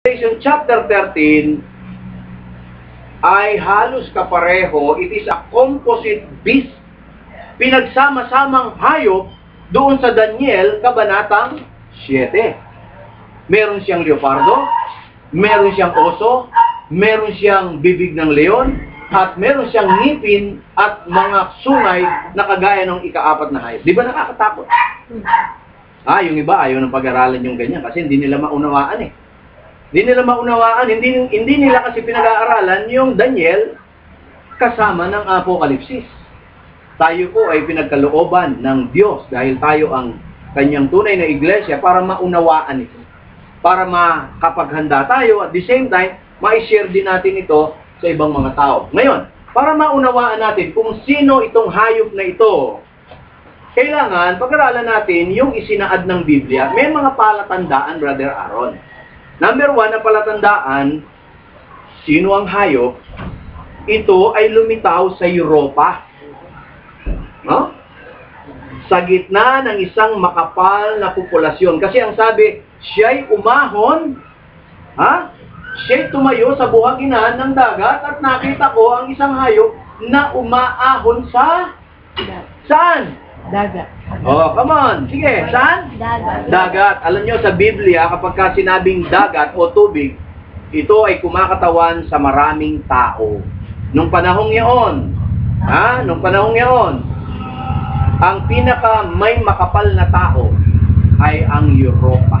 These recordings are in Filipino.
Revelation chapter 13 ay halos kapareho. It is a composite beast. Pinagsama-samang hayop doon sa Daniel, kabanatang 7. Meron siyang leopardo, meron siyang oso, meron siyang bibig ng leon, at meron siyang ngipin at mga sungay na kagaya ng ikaapat na hayop. Di ba nakakatakot? Ah, yung iba ayaw ng pag-aralan yung ganyan kasi hindi nila maunawaan eh. Hindi nila maunawaan, hindi, hindi nila kasi pinag-aaralan yung Daniel kasama ng Apokalipsis. Tayo po ay pinagkalooban ng Diyos dahil tayo ang kanyang tunay na iglesia para maunawaan ito. Para makapaghanda tayo at the same time, ma-share din natin ito sa ibang mga tao. Ngayon, para maunawaan natin kung sino itong hayop na ito, kailangan pag-aralan natin yung isinaad ng Biblia. May mga palatandaan, Brother Aaron. Number one na palatandaan, sino ang hayop? Ito ay lumitaw sa Europa. No? Sa gitna ng isang makapal na populasyon. Kasi ang sabi, siya'y umahon, ha? Siya'y tumayo sa buhaginan ng dagat at nakita ko ang isang hayop na umaahon sa... Saan? Dagat. Oh, come on. Sige, saan? Dagat. Dagat. Alam nyo, sa Biblia, kapag ka sinabing dagat o tubig, ito ay kumakatawan sa maraming tao. Nung panahong yaon, ha? Nung panahong yaon, ang pinaka may makapal na tao ay ang Europa.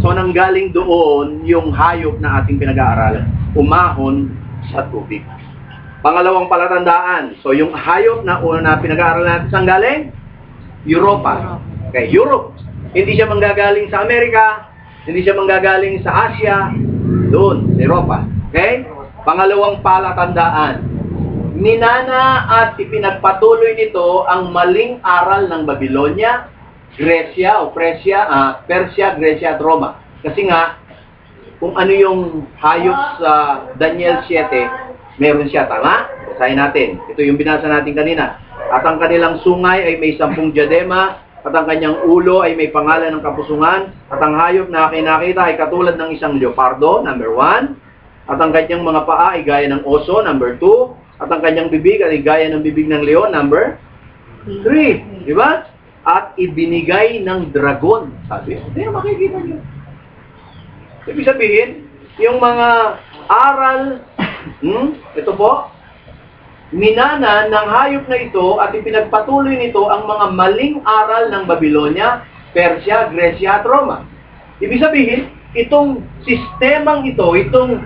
So, nanggaling doon yung hayop na ating pinag-aaralan. Umahon sa tubig. Pangalawang palatandaan. So, yung hayop na una na pinag-aaralan natin, saan galing? Europa. Okay, Europe. Hindi siya manggagaling sa Amerika, hindi siya manggagaling sa Asia, doon, sa Europa. Okay? Pangalawang palatandaan. Minana at ipinagpatuloy nito ang maling aral ng Babylonia, Grecia o Persia, ah, Persia, Grecia at Roma. Kasi nga, kung ano yung hayop sa Daniel 7, meron siya, tama? Basahin natin. Ito yung binasa natin kanina. At ang kanilang sungay ay may sampung diadema, at ang kanyang ulo ay may pangalan ng kapusungan, at ang hayop na kinakita ay katulad ng isang leopardo, number one, at ang kanyang mga paa ay gaya ng oso, number two, at ang kanyang bibig ay gaya ng bibig ng leon, number three. Di ba? At ibinigay ng dragon. Sabi, hindi makikita niyo. Ibig sabihin, yung mga aral, hmm, ito po, minana ng hayop na ito at ipinagpatuloy nito ang mga maling aral ng Babylonia, Persia, Grecia at Roma. Ibig sabihin, itong sistemang ito, itong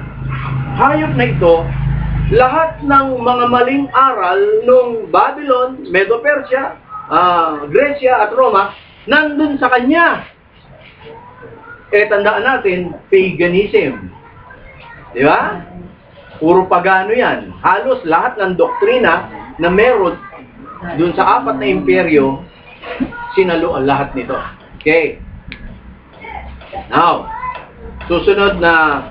hayop na ito, lahat ng mga maling aral ng Babylon, Medo-Persia, ah, Grecia at Roma, nandun sa kanya. Eh, tandaan natin, paganism. Di ba? Puro pagano yan. Halos lahat ng doktrina na meron dun sa apat na imperyo, sinalo ang lahat nito. Okay. Now, susunod na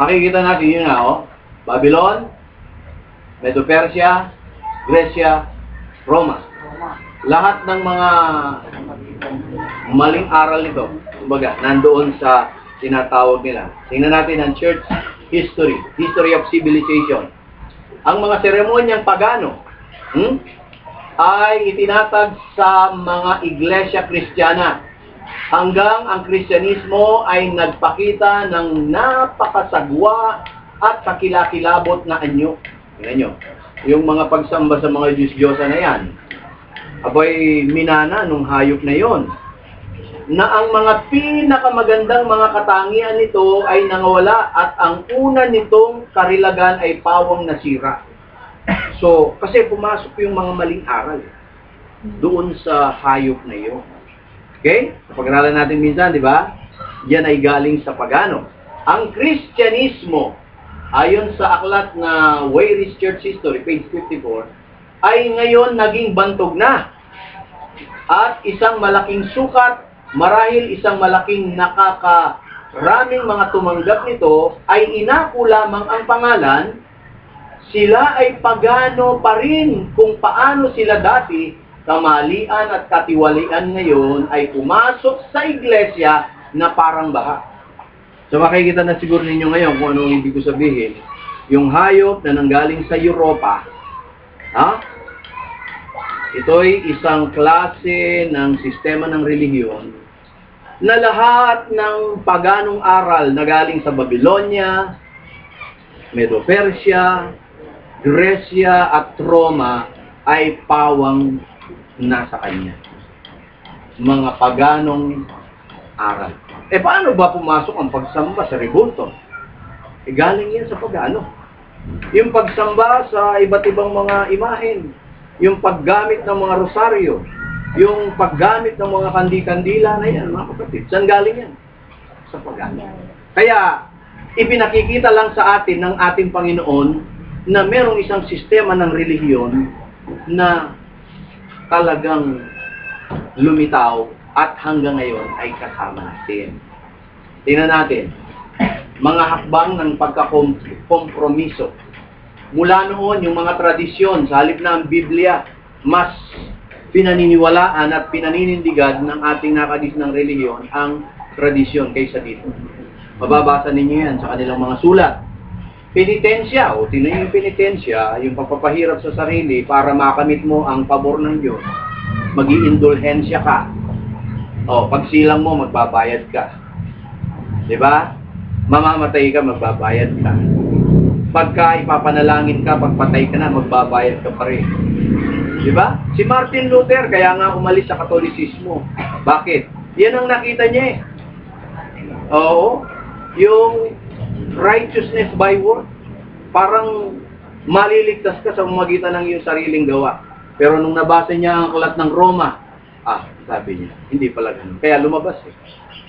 makikita natin yun nga, oh. Babylon, Medo-Persia, Grecia, Roma. Lahat ng mga maling aral nito, kumbaga, nandoon sa tinatawag nila. Tingnan natin ang church history, history of civilization. Ang mga seremonyang pagano hmm, ay itinatag sa mga iglesia kristyana hanggang ang kristyanismo ay nagpakita ng napakasagwa at kakilakilabot na anyo. Tingnan nyo, yung mga pagsamba sa mga Diyos-Diyosa na yan, abay minana nung hayop na yon na ang mga pinakamagandang mga katangian nito ay nangawala at ang una nitong karilagan ay pawang nasira. So, kasi pumasok yung mga maling aral doon sa hayop na iyon. Okay? Pag-aralan natin minsan, di ba? Yan ay galing sa pagano. Ang Kristyanismo, ayon sa aklat na Wayris Church History, page 54, ay ngayon naging bantog na. At isang malaking sukat marahil isang malaking nakakaraming mga tumanggap nito ay inako lamang ang pangalan, sila ay pagano pa rin kung paano sila dati kamalian at katiwalian ngayon ay pumasok sa iglesia na parang baha. So makikita na siguro ninyo ngayon kung ano ang ibig ko sabihin. Yung hayop na nanggaling sa Europa, ha? Ito'y isang klase ng sistema ng relihiyon na lahat ng paganong aral na galing sa Babylonia, Medo-Persia, Gresya at Roma ay pawang nasa kanya. Mga paganong aral. Eh paano ba pumasok ang pagsamba sa rebulto? Eh galing yan sa pagano. Yung pagsamba sa iba't ibang mga imahen, yung paggamit ng mga rosaryo, yung paggamit ng mga kandi-kandila na yan, mga kapatid. Saan galing yan? Sa pagano. Kaya, ipinakikita lang sa atin ng ating Panginoon na merong isang sistema ng relihiyon na talagang lumitaw at hanggang ngayon ay kasama natin. Tingnan natin, mga hakbang ng pagkakompromiso. Mula noon, yung mga tradisyon, sa halip na ang Biblia, mas pinaniniwalaan at pinaninindigan ng ating nakadis ng relihiyon ang tradisyon kaysa dito. Mababasa ninyo yan sa kanilang mga sulat. Penitensya, o tinan yung penitensya, yung pagpapahirap sa sarili para makamit mo ang pabor ng Diyos. Mag-iindulhensya ka. O, pag silang mo, magbabayad ka. Ba? Mamamatay ka, magbabayad ka. Pagka ipapanalangin ka, pagpatay ka na, magbabayad ka pa rin. Di ba? Si Martin Luther, kaya nga umalis sa Katolisismo. Bakit? Yan ang nakita niya eh. Oo. Yung righteousness by word. Parang maliligtas ka sa magitan ng iyong sariling gawa. Pero nung nabasa niya ang aklat ng Roma, ah, sabi niya, hindi pala ganun. Kaya lumabas eh.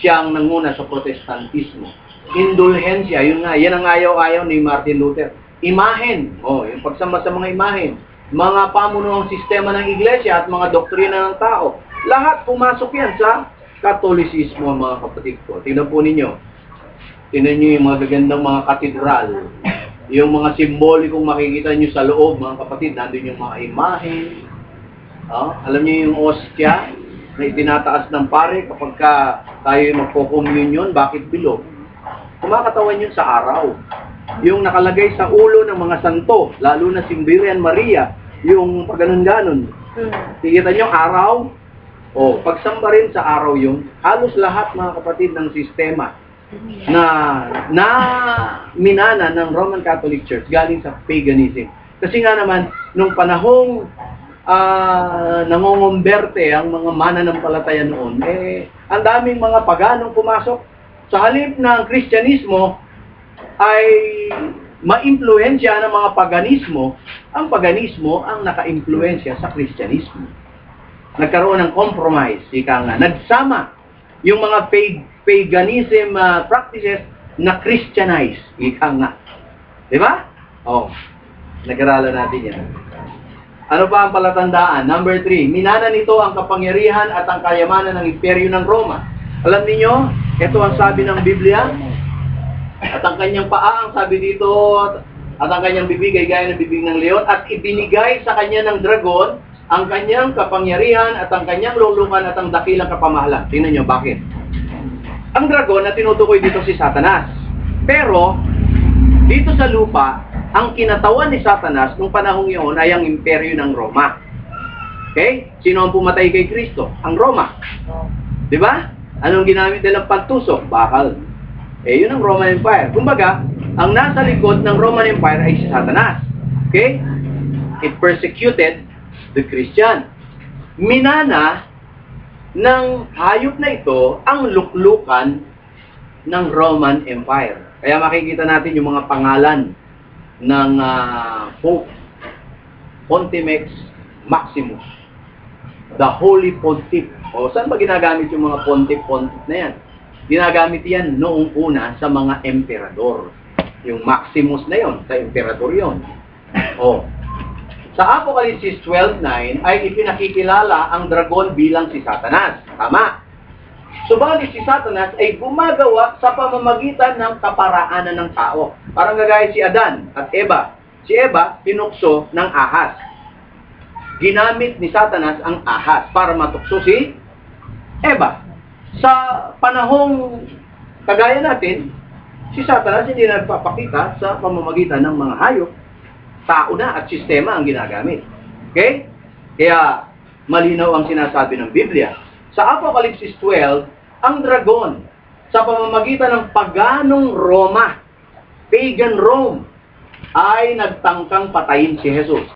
Siya ang nanguna sa protestantismo. Indulhensya, yun nga, yan ang ayaw-ayaw ni Martin Luther. Imahen, oh, yung pagsama sa mga imahen, mga pamunuang sistema ng iglesia at mga doktrina ng tao. Lahat pumasok yan sa Katolisismo, mga kapatid ko. Tingnan po ninyo. Tingnan nyo yung mga gagandang mga katedral. Yung mga simbolikong makikita nyo sa loob, mga kapatid. Nandun yung mga imahe. Oh, alam niyo yung ostya na itinataas ng pare kapag ka tayo magpo-communion, bakit bilog? Kumakatawan yun sa araw. Yung nakalagay sa ulo ng mga santo, lalo na si Virgen Maria, yung paganon-ganon. Tikita nyo, araw, o pagsamba rin sa araw yun, halos lahat mga kapatid ng sistema na na minana ng Roman Catholic Church galing sa paganism. Kasi nga naman, nung panahong uh, nangongomberte ang mga mananampalataya noon, eh, ang daming mga paganong pumasok. Sa halip ng Kristyanismo ay maimpluensya ng mga paganismo, ang paganismo ang naka-impluensya sa Kristyanismo. Nagkaroon ng compromise, ika nga. Nagsama yung mga pag paganism uh, practices na Christianize, ika nga. Di ba? Oh, nag-aralan natin yan. Ano pa ang palatandaan? Number three, minana nito ang kapangyarihan at ang kayamanan ng imperyo ng Roma. Alam niyo, ito ang sabi ng Biblia, at ang kanyang paa, ang sabi dito, at ang kanyang bibig ay gaya ng bibig ng leon, at ibinigay sa kanya ng dragon ang kanyang kapangyarihan at ang kanyang lulukan at ang dakilang kapamahalan. Tingnan nyo, bakit? Ang dragon na tinutukoy dito si Satanas. Pero, dito sa lupa, ang kinatawan ni Satanas nung panahong iyon ay ang imperyo ng Roma. Okay? Sino ang pumatay kay Kristo? Ang Roma. Di ba? Anong ginamit nilang pantusok? Bakal. Eh, yun ang Roman Empire. Kumbaga, ang nasa likod ng Roman Empire ay si Satanas. Okay? It persecuted the Christian. Minana ng hayop na ito ang luklukan ng Roman Empire. Kaya makikita natin yung mga pangalan ng uh, Pope Pontimex Maximus. The Holy Pontiff. O saan ba ginagamit yung mga pontiff-pontiff na yan? Ginagamit yan noong una sa mga emperador. Yung Maximus na yon, sa emperador yon. O, sa Apocalypse 12.9 ay ipinakikilala ang dragon bilang si Satanas. Tama. Subalit si Satanas ay gumagawa sa pamamagitan ng kaparaanan ng tao. Parang gagaya si Adan at Eva. Si Eva, pinukso ng ahas. Ginamit ni Satanas ang ahas para matukso si Eva. Sa panahong kagaya natin, si Satanas hindi na nagpapakita sa pamamagitan ng mga hayop, tao na at sistema ang ginagamit. Okay? Kaya malinaw ang sinasabi ng Biblia. Sa Apocalypse 12, ang dragon sa pamamagitan ng paganong Roma, pagan Rome, ay nagtangkang patayin si Jesus.